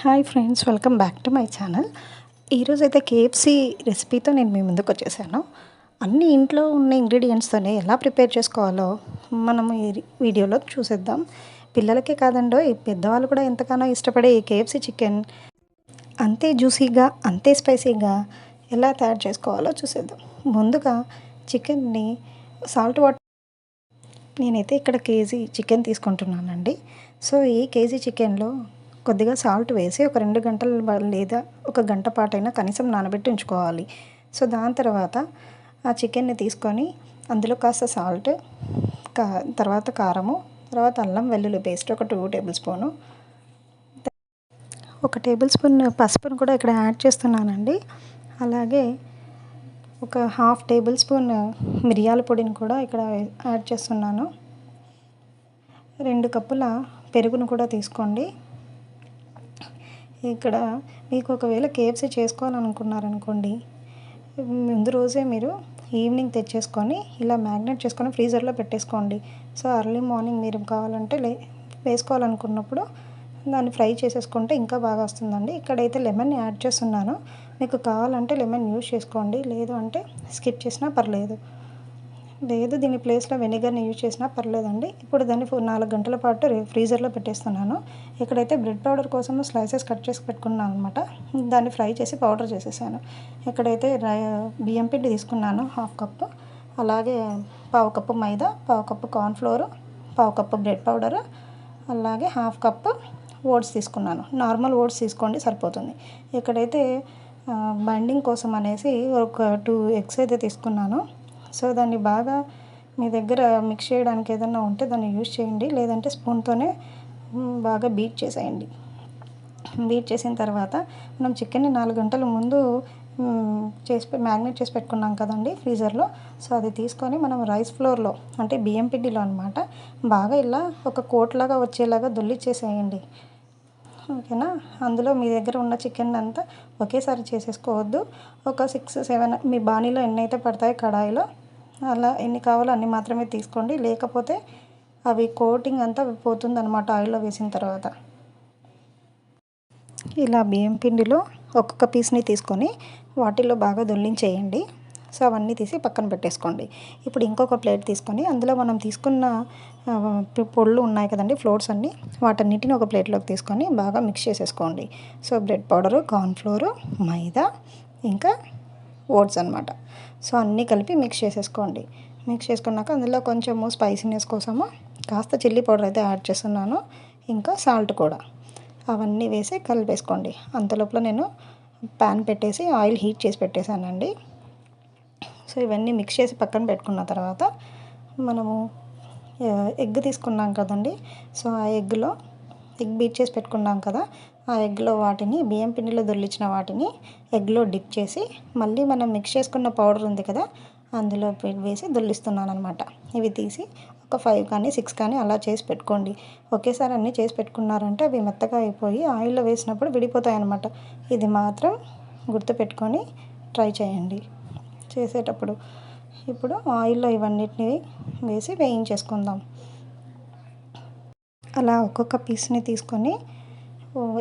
Hi friends welcome back to my channel. ఈరోజు అయితే KFC రెసిపీతో నేను మీ ముందుకు వచ్చేసాను. అన్ని ఇంట్లో ఉన్న ఇంగ్రీడియంట్స్తోనే ఎలా ప్రిపేర్ చేసుకోవాలో మనం ఈ వీడియోలో చూసేద్దాం. పిల్లలకే కాదండో ఈ పెద్దవాళ్ళు కూడా ఎంతగానో ఇష్టపడే ఈ కేఎఫ్సీ చికెన్ అంతే జ్యూసీగా అంతే స్పైసీగా ఎలా తయారు చేసుకోవాలో చూసేద్దాం. ముందుగా చికెన్ని సాల్ట్ వాటర్ నేనైతే ఇక్కడ కేజీ చికెన్ తీసుకుంటున్నానండి. సో ఈ కేజీ చికెన్లో కొద్దిగా సాల్ట్ వేసి ఒక రెండు గంటలు లేదా ఒక గంట పాటైనా కనీసం నానబెట్టి ఉంచుకోవాలి. సో దాని తర్వాత ఆ చికెన్ని తీసుకొని అందులో కాస్త సాల్ట్ కా తర్వాత కారము తర్వాత అల్లం వెల్లుల్లి పేస్ట్ ఒక టూ టేబుల్ స్పూను. ఒక టేబుల్ స్పూన్ పసుపును కూడా ఇక్కడ యాడ్ చేస్తున్నానండి. అలాగే ఒక హాఫ్ టేబుల్ స్పూన్ మిరియాల పొడిని కూడా ఇక్కడ యాడ్ చేస్తున్నాను. రెండు కప్పుల పెరుగును కూడా తీసుకోండి. ఇక్కడ మీకు ఒకవేళ కేఎఫ్సీ చేసుకోవాలనుకున్నారనుకోండి ముందు రోజే మీరు ఈవినింగ్ తెచ్చేసుకొని ఇలా మ్యాగ్నెట్ చేసుకొని ఫ్రీజర్లో పెట్టేసుకోండి. సో అర్లీ మార్నింగ్ మీరు కావాలంటే లే వేసుకోవాలనుకున్నప్పుడు దాన్ని ఫ్రై చేసేసుకుంటే ఇంకా బాగా వస్తుందండి. ఇక్కడైతే లెమన్ యాడ్ చేస్తున్నాను. మీకు కావాలంటే లెమన్ యూజ్ చేసుకోండి. లేదు అంటే స్కిప్ చేసినా పర్లేదు. లేదు దీని ప్లేస్లో వెనిగర్ని యూజ్ చేసినా పర్లేదండి. ఇప్పుడు దాన్ని నాలుగు గంటల పాటు ఫ్రీజర్లో పెట్టేస్తున్నాను. ఇక్కడైతే బ్రెడ్ పౌడర్ కోసం స్లైసెస్ కట్ చేసి పెట్టుకున్నాను అనమాట దాన్ని ఫ్రై చేసి పౌడర్ చేసేసాను. ఇక్కడైతే బియ్యం పిండి తీసుకున్నాను హాఫ్ కప్పు. అలాగే పావు కప్పు మైదా పావు కప్పు కార్న్ఫ్లోర్ పావు కప్పు బ్రెడ్ పౌడర్. అలాగే హాఫ్ కప్పు ఓట్స్ తీసుకున్నాను. నార్మల్ ఓట్స్ తీసుకోండి సరిపోతుంది. ఇక్కడైతే బైండింగ్ కోసం అనేసి ఒక టూ ఎగ్స్ అయితే తీసుకున్నాను. సో దాన్ని బాగా మీ దగ్గర మిక్స్ చేయడానికి ఏదైనా ఉంటే దాన్ని యూజ్ చేయండి. లేదంటే స్పూన్తోనే బాగా బీట్ చేసేయండి. బీట్ చేసిన తర్వాత మనం చికెన్ని నాలుగు గంటల ముందు చేసి మ్యాగ్నేట్ చేసి పెట్టుకున్నాం కదండి ఫ్రీజర్లో సో అది తీసుకొని మనం రైస్ ఫ్లోర్లో అంటే బియ్యం పిండిలో అనమాట బాగా ఇలా ఒక కోట్లాగా వచ్చేలాగా దొల్లిచ్చేసేయండి ఓకేనా? అందులో మీ దగ్గర ఉన్న చికెన్ అంతా ఒకేసారి చేసేసుకోవద్దు. ఒక సిక్స్ సెవెన్ మీ బాణీలో ఎన్ని అయితే పడతాయి కడాయిలో అలా ఎన్ని కావాలో అన్ని మాత్రమే తీసుకోండి. లేకపోతే అవి కోటింగ్ అంతా పోతుంది అనమాట ఆయిల్లో వేసిన తర్వాత. ఇలా బియ్యం పిండిలో ఒక్కొక్క పీస్ని తీసుకొని వాటిల్లో బాగా దొల్లించేయండి. సో అవన్నీ తీసి పక్కన పెట్టేసుకోండి. ఇప్పుడు ఇంకొక ప్లేట్ తీసుకొని అందులో మనం తీసుకున్న పొళ్ళు ఉన్నాయి కదండి ఫ్లోర్స్ అన్నీ వాటన్నిటిని ఒక ప్లేట్లోకి తీసుకొని బాగా మిక్స్ చేసేసుకోండి. సో బ్రెడ్ పౌడరు కార్న్ఫ్లోరు మైదా ఇంకా ఓట్స్ అనమాట సో అన్నీ కలిపి మిక్స్ చేసేసుకోండి. మిక్స్ చేసుకున్నాక అందులో కొంచెము స్పైసీనెస్ కోసము కాస్త చిల్లీ పౌడర్ అయితే యాడ్ చేస్తున్నాను. ఇంకా సాల్ట్ కూడా. అవన్నీ వేసి కలిపేసుకోండి. అంతలోపల నేను ప్యాన్ పెట్టేసి ఆయిల్ హీట్ చేసి పెట్టేశానండి. సో ఇవన్నీ మిక్స్ చేసి పక్కన పెట్టుకున్న తర్వాత మనము ఎగ్ తీసుకున్నాం కదండి. సో ఆ ఎగ్లో ఎగ్ బీట్ చేసి పెట్టుకున్నాం కదా. ఆ ఎగ్లో వాటిని బియ్యం పిండిలో దొల్లించిన వాటిని ఎగ్లో డిప్ చేసి మళ్ళీ మనం మిక్స్ చేసుకున్న పౌడర్ ఉంది కదా అందులో వేసి దొల్లిస్తున్నాను అనమాట ఇవి తీసి ఒక ఫైవ్ కానీ సిక్స్ కానీ అలా చేసి పెట్టుకోండి. ఒకేసారి అన్నీ చేసి పెట్టుకున్నారంటే అవి మెత్తగా అయిపోయి ఆయిల్లో వేసినప్పుడు విడిపోతాయి అనమాట ఇది మాత్రం గుర్తుపెట్టుకొని ట్రై చేయండి. చేసేటప్పుడు ఇప్పుడు ఆయిల్లో ఇవన్నిటిని వేసి వేయించేసుకుందాం. అలా ఒక్కొక్క పీస్ని తీసుకొని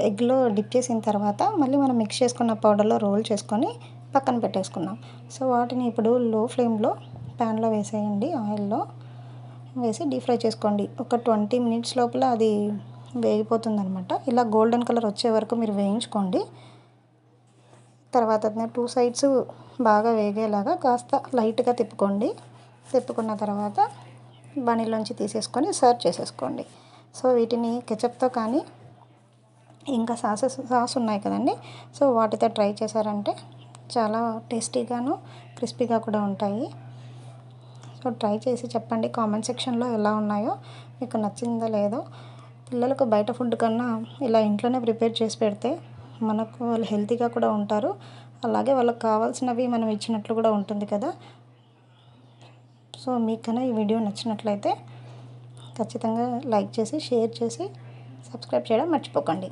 ఎగ్లో డిప్ చేసిన తర్వాత మళ్ళీ మనం మిక్స్ చేసుకున్న పౌడర్లో రోల్ చేసుకొని పక్కన పెట్టేసుకున్నాం సో వాటిని ఇప్పుడు లో ఫ్లేమ్లో ప్యాన్లో వేసేయండి ఆయిల్లో వేసి డీప్ ఫ్రై చేసుకోండి. ఒక ట్వంటీ మినిట్స్ లోపల అది వేగిపోతుంది అనమాట ఇలా గోల్డెన్ కలర్ వచ్చే వరకు మీరు వేయించుకోండి. తర్వాత టూ సైడ్స్ బాగా వేగేలాగా కాస్త లైట్గా తిప్పుకోండి. తిప్పుకున్న తర్వాత బనీలోంచి తీసేసుకొని సర్వ్ చేసేసుకోండి. సో వీటిని కెచప్తో కానీ ఇంకా సాసెస్ సాస్ ఉన్నాయి కదండి. సో వాటితో ట్రై చేశారంటే చాలా టేస్టీగాను క్రిస్పీగా కూడా ఉంటాయి. సో ట్రై చేసి చెప్పండి. కామెంట్ సెక్షన్లో ఎలా ఉన్నాయో. మీకు నచ్చిందో లేదో. పిల్లలకు బయట ఫుడ్ కన్నా ఇలా ఇంట్లోనే ప్రిపేర్ చేసి పెడితే మనకు వాళ్ళు హెల్తీగా కూడా ఉంటారు. అలాగే వాళ్ళకి కావాల్సినవి మనం ఇచ్చినట్లు కూడా ఉంటుంది కదా. సో మీకన్నా ఈ వీడియో నచ్చినట్లయితే ఖచ్చితంగా లైక్ చేసి షేర్ చేసి సబ్స్క్రైబ్ చేయడం మర్చిపోకండి.